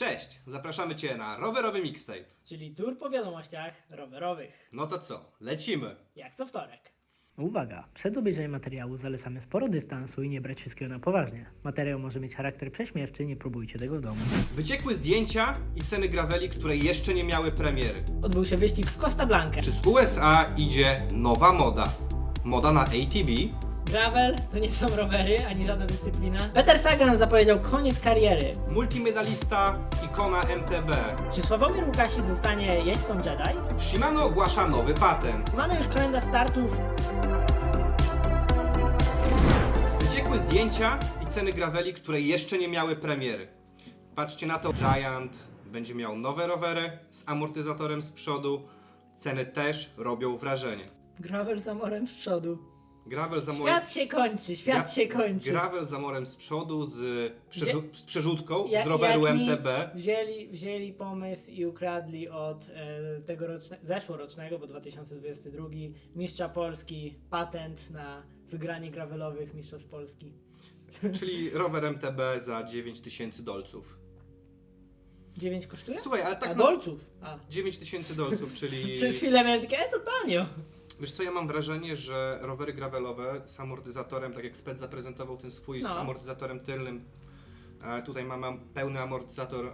Cześć, zapraszamy Cię na rowerowy mixtape. czyli tur po wiadomościach rowerowych. No to co, lecimy. Jak co wtorek. Uwaga! Przed obejrzeniem materiału zalecamy sporo dystansu i nie brać wszystkiego na poważnie. Materiał może mieć charakter prześmiewczy, nie próbujcie tego w domu. Wyciekły zdjęcia i ceny graveli, które jeszcze nie miały premiery. Odbył się wyścig w Costa Blanca. Czy z USA idzie nowa moda? Moda na ATV? Gravel to nie są rowery, ani żadna dyscyplina. Peter Sagan zapowiedział koniec kariery. Multimedalista, ikona MTB. Czy Sławomir Łukasik zostanie jeźdźcą Jedi? Shimano ogłasza nowy patent. Mamy już kalendarz startów. Wyciekły zdjęcia i ceny graveli, które jeszcze nie miały premiery. Patrzcie na to, Giant będzie miał nowe rowery z amortyzatorem z przodu. Ceny też robią wrażenie. Gravel z amorem z przodu. Gravel za. Świat się kończy, świat Gra- się kończy. Gravel z amorem z przodu, z, przerzu- z przerzutką, Ja- z roweru jak nic, MTB. Wzięli, wzięli pomysł i ukradli od e, zeszłorocznego, bo 2022, mistrza Polski patent na wygranie gravelowych mistrzostw Polski. Czyli rower MTB za 9000 dolców. 9 kosztuje? Słuchaj, ale tak A na- dolców? A. 9000 dolców, czyli... Przez chwilę miałem takie, e, to tanio. Wiesz co, ja mam wrażenie, że rowery gravelowe z amortyzatorem, tak jak Spec zaprezentował ten swój z No. amortyzatorem tylnym, e, tutaj mamy am- pełny amortyzator e,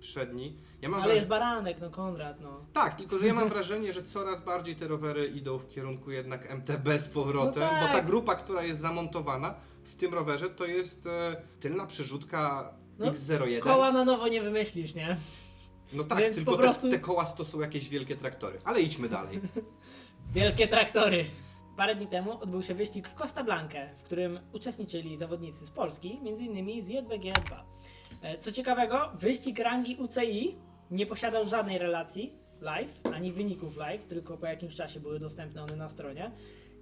przedni. Ja mam Ale jest wraż- baranek, no Konrad, no. Tak, tylko że ja mam wrażenie, że coraz bardziej te rowery idą w kierunku jednak MTB z powrotem, No tak. bo ta grupa, która jest zamontowana w tym rowerze, to jest e, tylna przerzutka No, X01. Koła na nowo nie wymyślisz, nie? No tak, Więc tylko po prostu- te, te koła to są jakieś wielkie traktory. Ale idźmy dalej. Wielkie traktory. Parę dni temu odbył się wyścig w Costa Blanca, w którym uczestniczyli zawodnicy z Polski, m.in. z JBG2. E, Co ciekawego, wyścig rangi UCI nie posiadał żadnej relacji live, ani wyników live, tylko po jakimś czasie były dostępne one na stronie.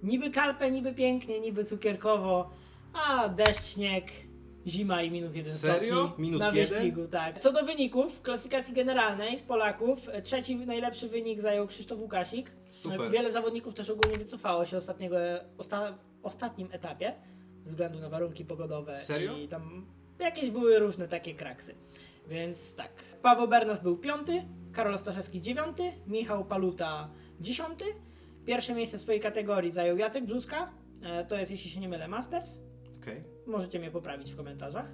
Niby kalpę, niby pięknie, niby cukierkowo, a deszcz, śnieg, zima i minus jeden Serio? stopni Minus na jeden? wyścigu, tak. Co do wyników, w klasyfikacji generalnej z Polaków, e, trzeci najlepszy wynik zajął Krzysztof Łukasik. Super. Wiele zawodników też ogólnie wycofało się ostatniego, osta, ostatnim etapie ze względu na warunki pogodowe. Serio? I tam jakieś były różne takie kraksy. Więc tak. Paweł Bernas był piąty, Karol Staszewski dziewiąty, Michał Paluta dziesiąty. Pierwsze miejsce w swojej kategorii zajął Jacek Brzuska. E, to jest, jeśli się nie mylę, Masters. Okej. Możecie mnie poprawić w komentarzach.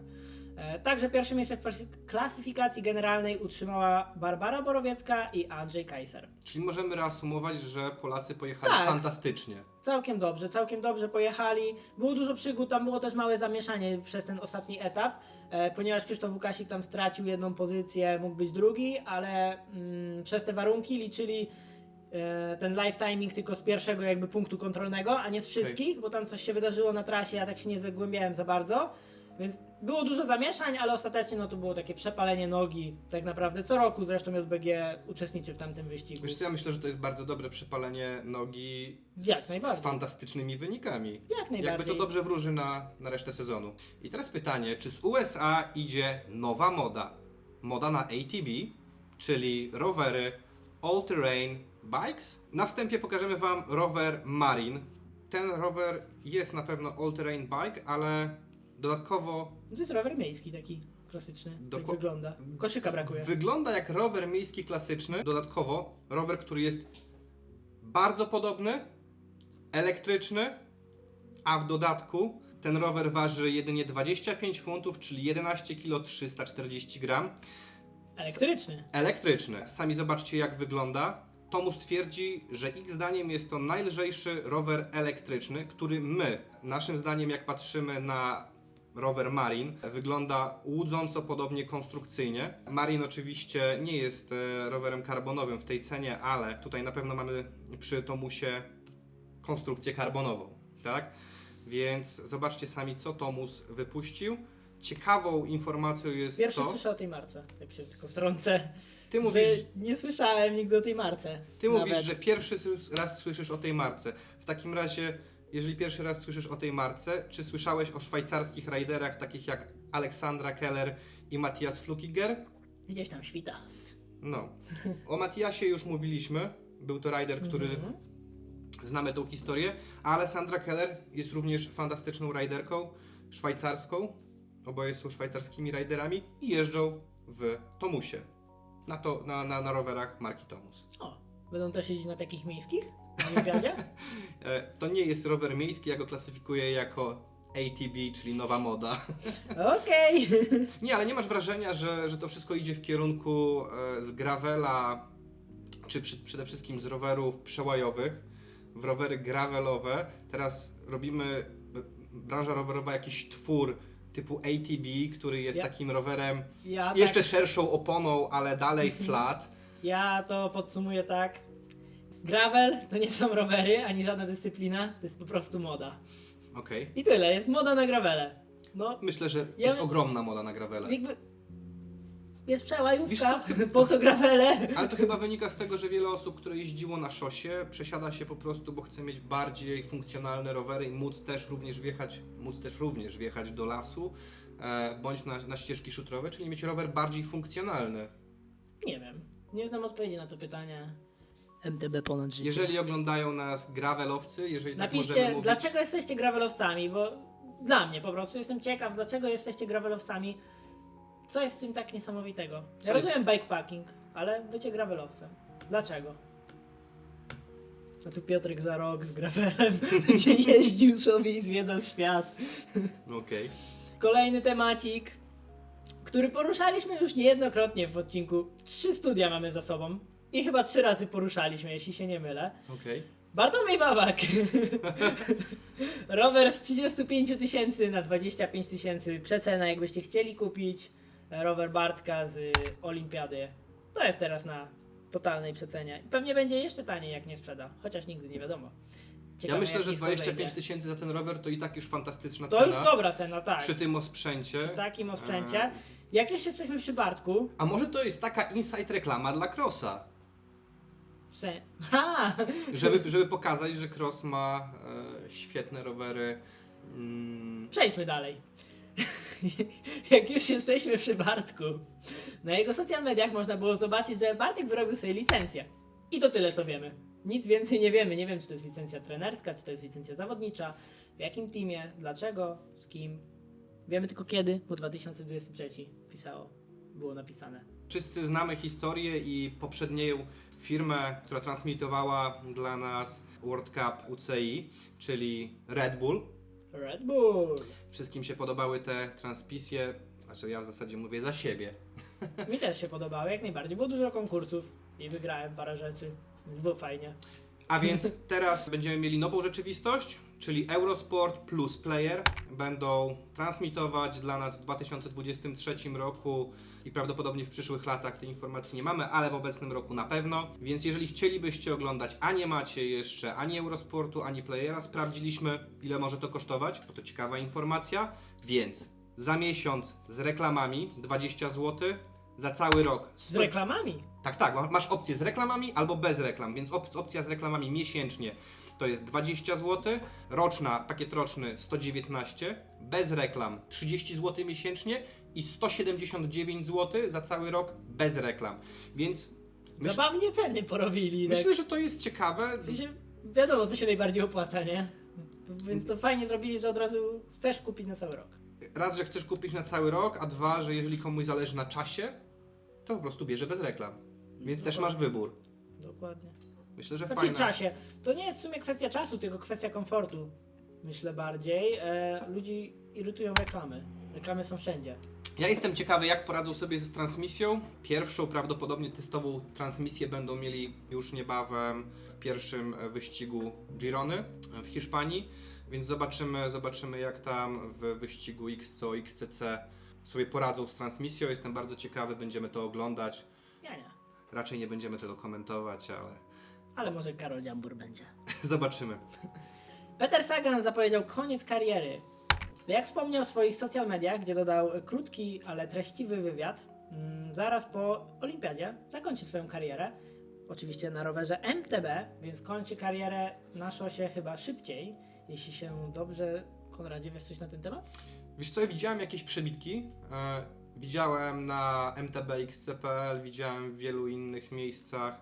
E, Także pierwsze miejsce w klasy- klasyfikacji generalnej utrzymała Barbara Borowiecka i Andrzej Kajser. Czyli możemy reasumować, że Polacy pojechali Tak. fantastycznie. Całkiem dobrze, całkiem dobrze pojechali. Było dużo przygód, tam było też małe zamieszanie przez ten ostatni etap, e, ponieważ Krzysztof Łukasik tam stracił jedną pozycję, mógł być drugi, ale mm, przez te warunki liczyli ten live timing tylko z pierwszego jakby punktu kontrolnego, a nie z wszystkich, bo tam coś się wydarzyło na trasie, ja tak się nie zagłębiałem za bardzo. Więc było dużo zamieszań, ale ostatecznie no to było takie przepalenie nogi. Tak naprawdę co roku zresztą JBG uczestniczy w tamtym wyścigu. Wiesz co, ja myślę, że to jest bardzo dobre przepalenie nogi Jak z, z najbardziej. fantastycznymi wynikami. Jak Jakby najbardziej. to dobrze wróży na, na resztę sezonu. I teraz pytanie, czy z USA idzie nowa moda? Moda na ATB, czyli rowery All Terrain Bikes? Na wstępie pokażemy Wam rower Marine. Ten rower jest na pewno All Terrain Bike, ale dodatkowo To jest rower miejski taki klasyczny, tak wygląda. Koszyka brakuje. Wygląda jak rower miejski klasyczny. Dodatkowo rower, który jest bardzo podobny, elektryczny, a w dodatku ten rower waży jedynie 25 funtów, czyli 11 kg 340 gram. Elektryczny. Elektryczny. Sami zobaczcie jak wygląda. Tomus twierdzi, że ich zdaniem jest to najlżejszy rower elektryczny, który my, naszym zdaniem jak patrzymy na rower Marin, wygląda łudząco podobnie konstrukcyjnie. Marin oczywiście nie jest e, rowerem karbonowym w tej cenie, ale tutaj na pewno mamy przy Tomusie konstrukcję karbonową, tak? Więc zobaczcie sami co Tomus wypuścił. Ciekawą informacją jest Pierwszy to... słyszę o tej marce, tak się tylko wtrącę. Ty mówisz, że nie słyszałem nigdy o tej marce. Ty mówisz, Nawet. że pierwszy s- raz słyszysz o tej marce. W takim razie, jeżeli pierwszy raz słyszysz o tej marce, czy słyszałeś o szwajcarskich rajderach takich jak Aleksandra Keller i Matthias Flukiger? Gdzieś tam świta. No. O Matthiasie już mówiliśmy. Był to rider, który Mhm. znamy tą historię. A Alessandra Keller jest również fantastyczną riderką szwajcarską. Oboje są szwajcarskimi riderami i jeżdżą w Tomusie. Na, to, na, na, na rowerach marki Tomus. O, będą też jeździć na takich miejskich? Na Olimpiadzie? E, to nie jest rower miejski, ja go klasyfikuję jako ATB, czyli nowa moda. Okej. Nie, ale nie masz wrażenia, że, że to wszystko idzie w kierunku e, z gravela, czy przy, przede wszystkim z rowerów przełajowych, w rowery gravelowe. Teraz robimy, e, branża rowerowa, jakiś twór typu ATB, który jest Ja- takim rowerem Ja, jeszcze tak, szerszą oponą, ale dalej flat. ja to podsumuję tak. Gravel to nie są rowery, ani żadna dyscyplina, to jest po prostu moda. Okej. I tyle, jest moda na gravele. No, Myślę, że Ja- jest ogromna moda na gravele. jakby... Jest przełajówka, po co? Ale to chyba wynika z tego, że wiele osób, które jeździło na szosie, przesiada się po prostu, bo chce mieć bardziej funkcjonalne rowery i móc też również wjechać, móc też również wjechać do lasu, e, bądź na, na ścieżki szutrowe, czyli mieć rower bardziej funkcjonalny. Nie wiem, nie znam odpowiedzi na to pytanie. MTB ponad życie. Jeżeli oglądają nas gravelowcy, jeżeli tak możemy Napiszcie, mówić, dlaczego jesteście gravelowcami, bo dla mnie po prostu jestem ciekaw, dlaczego jesteście gravelowcami. Co jest w tym tak niesamowitego? Ja jest- rozumiem bikepacking, ale bycie gravelowcem. Dlaczego? A tu Piotrek za rok z gravelem będzie jeździł sobie i zwiedzał świat. Okej. Kolejny temacik, który poruszaliśmy już niejednokrotnie w odcinku. Trzy studia mamy za sobą i chyba trzy razy poruszaliśmy, jeśli się nie mylę. okej. Bartłomiej Wawak. Rower z 35 tysięcy na 25 tysięcy. Przecena, jakbyście chcieli kupić. Rower Bartka z Olimpiady. To jest teraz na totalnej przecenie. I pewnie będzie jeszcze taniej, jak nie sprzeda. Chociaż nigdy nie wiadomo. Ja Ciekawe, myślę, jak że nisko 25 zejdzie. tysięcy za ten rower to i tak już fantastyczna To już cena. dobra cena, tak. Przy tym osprzęcie. Przy takim osprzęcie. E, Jak już jesteśmy przy Bartku, A może to jest taka inside reklama dla Crossa? w sen... Ha! Żeby, żeby pokazać, że Cross ma e, świetne rowery. Mm, Przejdźmy dalej. Jak już jesteśmy przy Bartku, na jego social mediach można było zobaczyć, że Bartek wyrobił sobie licencję. I to tyle, co wiemy. Nic więcej nie wiemy. Nie wiem, czy to jest licencja trenerska, czy to jest licencja zawodnicza, w jakim teamie, dlaczego, z kim. Wiemy tylko kiedy, bo 2023 pisało, było napisane. wszyscy znamy historię i poprzednią firmę, która transmitowała dla nas World Cup UCI, czyli Red Bull. Red Bull! Wszystkim się podobały te transmisje. Znaczy ja w zasadzie mówię za siebie. Mi też się podobało, jak najbardziej. Było dużo konkursów i wygrałem parę rzeczy, więc było fajnie. A więc teraz będziemy mieli nową rzeczywistość, czyli Eurosport plus Player będą transmitować dla nas w 2023 roku i prawdopodobnie w przyszłych latach tej informacji nie mamy, ale w obecnym roku na pewno. Więc jeżeli chcielibyście oglądać, a nie macie jeszcze ani Eurosportu, ani Playera, sprawdziliśmy ile może to kosztować, bo to ciekawa informacja. Więc za miesiąc z reklamami 20 zł, za cały rok Z reklamami! tak, tak, ma- masz opcję z reklamami albo bez reklam, więc op- opcja z reklamami miesięcznie to jest 20 zł, roczna, pakiet roczny 119, bez reklam 30 zł miesięcznie i 179 zł za cały rok bez reklam. Więc myśl, Zabawnie ceny porobili. tak. myślę, że to jest ciekawe. W sensie, wiadomo, co się najbardziej opłaca, nie? Więc to fajnie zrobili, że od razu chcesz kupić na cały rok. Raz, że chcesz kupić na cały rok, a dwa, że jeżeli komuś zależy na czasie, to po prostu bierze bez reklam. Więc też masz wybór. Dokładnie. Myślę, że Znaczy fajna. czasie. To nie jest w sumie kwestia czasu, tylko kwestia komfortu. Myślę bardziej. E, ludzi irytują reklamy. Reklamy są wszędzie. Ja jestem ciekawy, jak poradzą sobie z transmisją. Pierwszą, prawdopodobnie testową transmisję będą mieli już niebawem w pierwszym wyścigu Girony w Hiszpanii, więc zobaczymy, zobaczymy jak tam w wyścigu XCO, XCC sobie poradzą z transmisją. Jestem bardzo ciekawy, będziemy to oglądać. Ja nie. Raczej nie będziemy tego komentować, ale Ale może Karol Dziambur będzie. zobaczymy. Peter Sagan zapowiedział koniec kariery. Jak wspomniał w swoich social mediach, gdzie dodał krótki, ale treściwy wywiad, mm, zaraz po Olimpiadzie zakończy swoją karierę. Oczywiście na rowerze MTB, więc kończy karierę na szosie chyba szybciej. Jeśli się dobrze, Konradzie, wiesz coś na ten temat? Wiesz co, ja widziałem jakieś przebitki. E, widziałem na mtbxc.pl, widziałem w wielu innych miejscach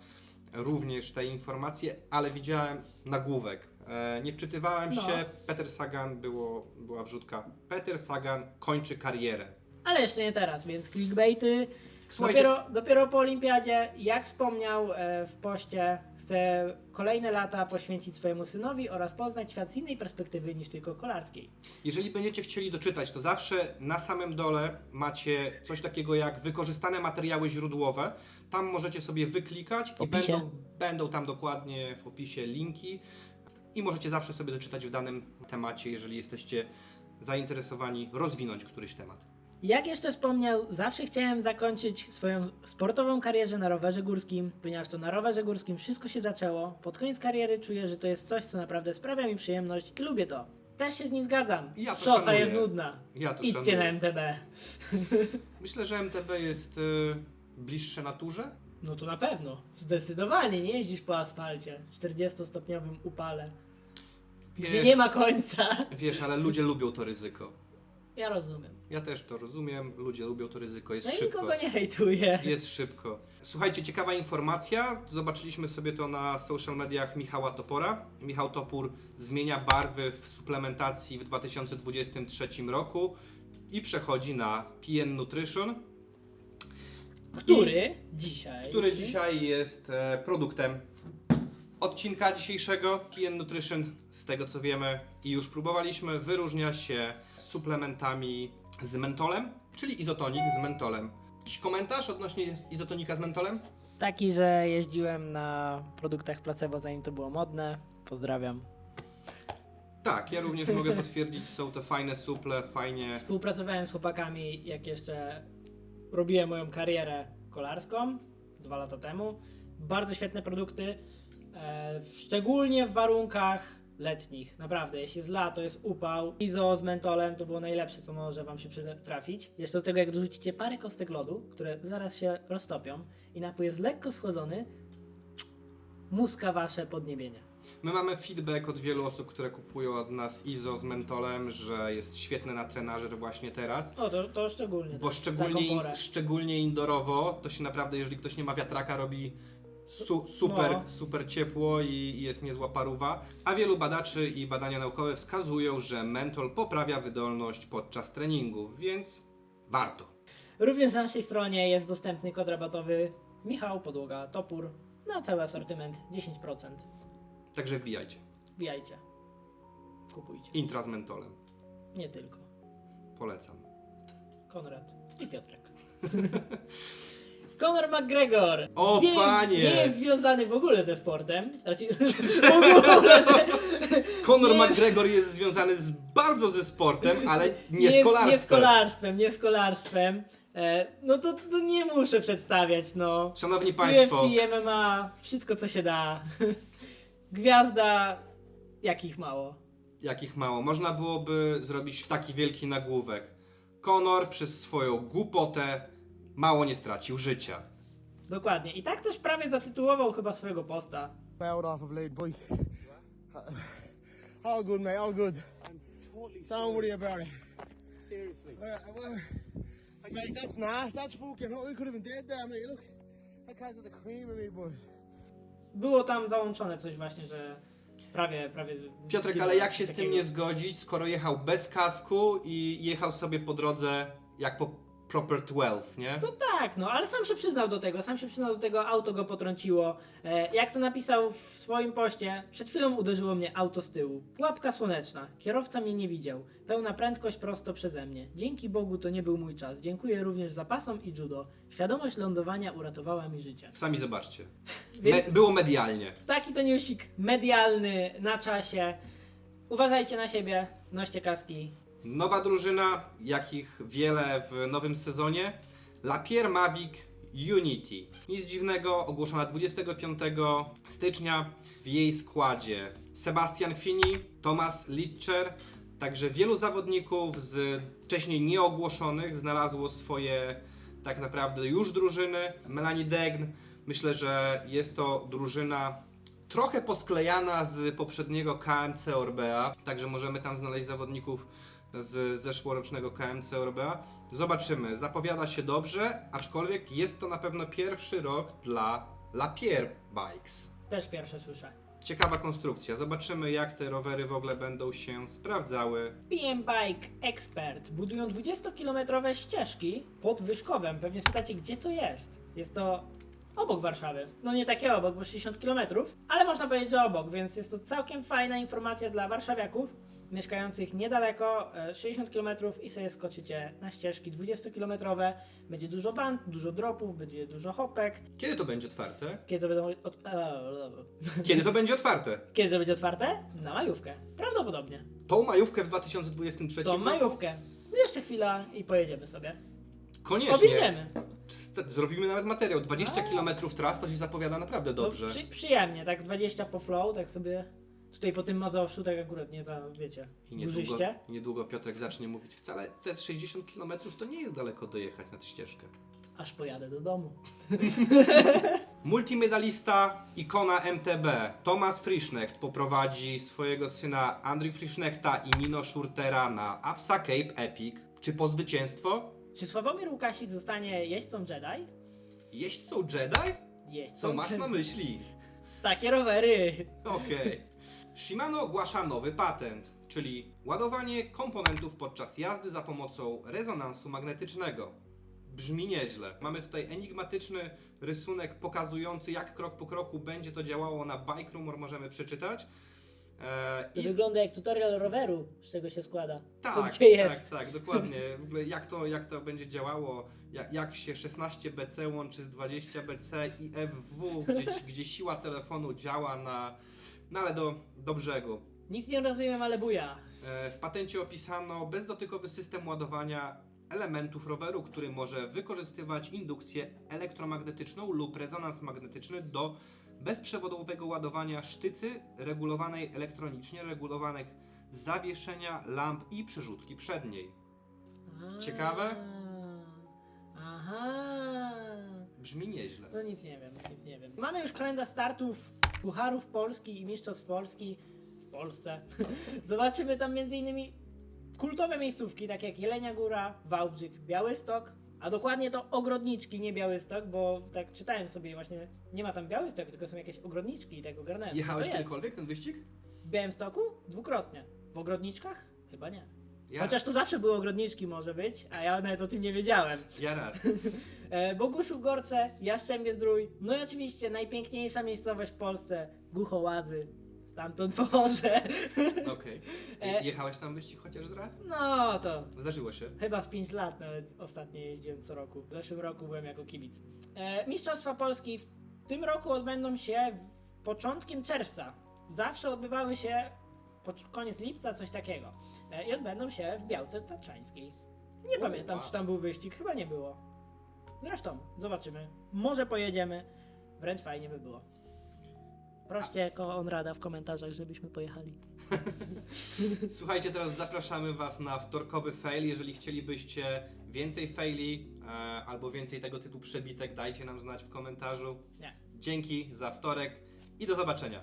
również te informacje, ale widziałem nagłówek. E, nie wczytywałem No. się. Peter Sagan było, była wrzutka. Peter Sagan kończy karierę. Ale jeszcze nie teraz, więc clickbaity Słuchajcie, Dopiero, dopiero po olimpiadzie, jak wspomniał e, w poście, chce kolejne lata poświęcić swojemu synowi oraz poznać świat z innej perspektywy niż tylko kolarskiej. jeżeli będziecie chcieli doczytać, to zawsze na samym dole macie coś takiego jak wykorzystane materiały źródłowe. Tam możecie sobie wyklikać W i opisie. będą, będą tam dokładnie w opisie linki i możecie zawsze sobie doczytać w danym temacie, jeżeli jesteście zainteresowani rozwinąć któryś temat. Jak jeszcze wspomniał, zawsze chciałem zakończyć swoją sportową karierę na rowerze górskim, ponieważ to na rowerze górskim wszystko się zaczęło. Pod koniec kariery czuję, że to jest coś, co naprawdę sprawia mi przyjemność i lubię to. Też się z nim zgadzam. Ja to Szosa szanuję. jest nudna. Ja to Idźcie szanuję. na MTB. Myślę, że MTB jest y, bliższe naturze. No to na pewno. Zdecydowanie nie jeździsz po asfalcie. 40-stopniowym upale. Gdzie Wiesz- nie ma końca. Wiesz, ale ludzie lubią to ryzyko. Ja rozumiem. Ja też to rozumiem, ludzie lubią to ryzyko, jest No i szybko. nikogo nie hejtuję. Jest szybko. Słuchajcie, ciekawa informacja. Zobaczyliśmy sobie to na social mediach Michała Topora. Michał Topór zmienia barwy w suplementacji w 2023 roku i przechodzi na PN Nutrition, Który dzisiaj. który dzisiaj jest e, produktem odcinka dzisiejszego. PN Nutrition, z tego co wiemy i już próbowaliśmy, wyróżnia się suplementami z mentolem, czyli izotonik z mentolem. Jakiś komentarz odnośnie izotonika z mentolem? Taki, że jeździłem na produktach placebo zanim to było modne. Pozdrawiam. Tak, ja również mogę potwierdzić, są to fajne suple, fajnie. Współpracowałem z chłopakami, jak jeszcze robiłem moją karierę kolarską dwa lata temu. Bardzo świetne produkty, e, szczególnie w warunkach letnich. Naprawdę, jeśli jest lato, jest upał, izo z mentolem to było najlepsze, co może Wam się przyda- trafić. Jeszcze do tego, jak dorzucicie parę kostek lodu, które zaraz się roztopią i napój jest lekko schłodzony, muska Wasze podniebienie. My mamy feedback od wielu osób, które kupują od nas Izo z mentolem, że jest świetny na trenażer właśnie teraz. O, to, to szczególnie. Bo tak, szczególnie, szczególnie indorowo, to się naprawdę, jeżeli ktoś nie ma wiatraka, robi su, super, No. super ciepło i, i jest niezła paruwa. A wielu badaczy i badania naukowe wskazują, że mentol poprawia wydolność podczas treningu, więc warto. Również na naszej stronie jest dostępny kod rabatowy Michał Podłoga Topór na cały asortyment 10%. Także wbijajcie. Wbijajcie. Kupujcie. Intra z mentolem. Nie tylko. Polecam. Konrad i Piotrek. Conor McGregor O, nie, panie! Jest, nie jest związany w ogóle ze sportem. Znaczy, w ogóle. Conor Nie- McGregor jest związany z, bardzo ze sportem, ale nie, z kolarstwem. Nie z kolarstwem, nie z kolarstwem. E, no to, to nie muszę przedstawiać, no. Szanowni Państwo, UFC, MMA, wszystko co się da. Gwiazda, jakich mało. jakich mało. Można byłoby zrobić taki wielki nagłówek. Conor przez swoją głupotę mało nie stracił życia. Dokładnie. I tak też prawie zatytułował chyba swojego posta. bailed off a blade bike. All good, mate. All good. Don't worry about it. Seriously. Uh, well, mate, that's nasty. That's fucking. Look, we could have been dead there, mate. Look, that guy's at the cream of me, but Było tam załączone coś właśnie, że prawie, prawie... Piotrek, ale jak się z tym nie zgodzić, skoro jechał bez kasku i jechał sobie po drodze jak po proper 12, nie? To tak, no, ale sam się przyznał do tego, sam się przyznał do tego, auto go potrąciło. E, jak to napisał w swoim poście, przed chwilą uderzyło mnie auto z tyłu. Pułapka słoneczna, kierowca mnie nie widział. Pełna prędkość prosto przeze mnie. Dzięki Bogu to nie był mój czas. Dziękuję również zapasom i judo. Świadomość lądowania uratowała mi życie. Sami zobaczcie. Więc Me, było medialnie. taki to newsik medialny, na czasie. Uważajcie na siebie, noście kaski. Nowa drużyna, jakich wiele w nowym sezonie. Lapierre Mavic Unity. Nic dziwnego, ogłoszona 25 stycznia. W jej składzie Sebastian Fini, Thomas Litcher, także wielu zawodników z wcześniej nieogłoszonych znalazło swoje tak naprawdę już drużyny. Melanie Degn, myślę, że jest to drużyna trochę posklejana z poprzedniego KMC Orbea, także możemy tam znaleźć zawodników z zeszłorocznego KMC Orbea. Zobaczymy, zapowiada się dobrze, aczkolwiek jest to na pewno pierwszy rok dla Lapierre Bikes. Też pierwsze słyszę. Ciekawa konstrukcja. Zobaczymy, jak te rowery w ogóle będą się sprawdzały. BM Bike Expert budują 20-kilometrowe ścieżki pod Wyszkowem. Pewnie spytacie, gdzie to jest? Jest to obok Warszawy. No nie takie obok, bo 60 km, ale można powiedzieć, że obok, więc jest to całkiem fajna informacja dla warszawiaków mieszkających niedaleko, e, 60 km i sobie skoczycie na ścieżki 20-kilometrowe. Będzie dużo band, dużo dropów, będzie dużo hopek. Kiedy to będzie otwarte? Kiedy to będą od... e, Kiedy to będzie otwarte? Kiedy to będzie otwarte? Na majówkę. Prawdopodobnie. Tą majówkę w 2023 To roku? majówkę. Jeszcze chwila i pojedziemy sobie. Koniecznie. Objedziemy. St- Zrobimy nawet materiał. 20 A. km tras to się zapowiada naprawdę To dobrze. przy, przyjemnie, tak 20 po flow, tak sobie tutaj po tym Mazowszu, tak akurat nie za, wiecie, I niedługo, górzyście. I niedługo Piotrek zacznie mówić, wcale te 60 km to nie jest daleko dojechać na tę ścieżkę. Aż pojadę do domu. Multimedalista, ikona MTB, Thomas Frischnecht poprowadzi swojego syna Andrew Frischnechta i Mino Schurtera na Apsa Cape Epic. Czy po zwycięstwo? Czy Sławomir Łukasik zostanie jeźdźcą Jedi? Jeźdźcą Jedi? Jeźdźcą Co masz na myśli? Takie rowery. Okej. Shimano ogłasza nowy patent, czyli ładowanie komponentów podczas jazdy za pomocą rezonansu magnetycznego. Brzmi nieźle. Mamy tutaj enigmatyczny rysunek pokazujący, jak krok po kroku będzie to działało na Bike Rumor, możemy przeczytać. E, To i- wygląda jak tutorial roweru, z czego się składa. tak, Co gdzie jest. tak, tak, dokładnie. W ogóle jak to, jak to będzie działało, jak, jak się 16BC łączy z 20BC i FW, gdzie, gdzie siła telefonu działa na, no ale do, do brzegu. Nic nie rozumiem, ale buja. E, W patencie opisano bezdotykowy system ładowania elementów roweru, który może wykorzystywać indukcję elektromagnetyczną lub rezonans magnetyczny do bezprzewodowego ładowania sztycy regulowanej elektronicznie, regulowanych zawieszenia, lamp i przerzutki przedniej. Ciekawe? Aha. Brzmi nieźle. No nic nie wiem, nic nie wiem. Mamy już kalendarz startów Pucharów Polski i Mistrzostw Polski w Polsce. Zobaczymy tam m.in. kultowe miejscówki, takie jak Jelenia Góra, Wałbrzych, Białystok, a dokładnie to ogrodniczki, nie Białystok, bo tak czytałem sobie właśnie, nie ma tam Białystok, tylko są jakieś ogrodniczki i tego ogarnąłem. co Jechałeś to jest. kiedykolwiek ten wyścig? W Białymstoku? Dwukrotnie. W ogrodniczkach? Chyba nie. Ja, Chociaż to zawsze były ogrodniczki może być, a ja nawet o tym nie wiedziałem. ja raz. E, Boguszów Gorce, Jastrzębie Zdrój, no i oczywiście najpiękniejsza miejscowość w Polsce, Głuchołazy. Stamtąd pochodzę. Okej. E- Je- Jechałeś tam wyścig chociaż raz? No to Zdarzyło się. chyba w 5 lat nawet ostatnio jeździłem co roku. W zeszłym roku byłem jako kibic. E, Mistrzostwa Polski w tym roku odbędą się w początkiem czerwca. Zawsze odbywały się pod koniec lipca, coś takiego. E, I odbędą się w Białce Tatrzańskiej. Nie O, pamiętam, wow. czy tam był wyścig, chyba nie było. Zresztą, zobaczymy. Może pojedziemy. Wręcz fajnie by było. Proście Konrada w komentarzach, żebyśmy pojechali. Słuchajcie, teraz zapraszamy Was na wtorkowy fail. Jeżeli chcielibyście więcej faili e, albo więcej tego typu przebitek, dajcie nam znać w komentarzu. Nie. Dzięki za wtorek i do zobaczenia.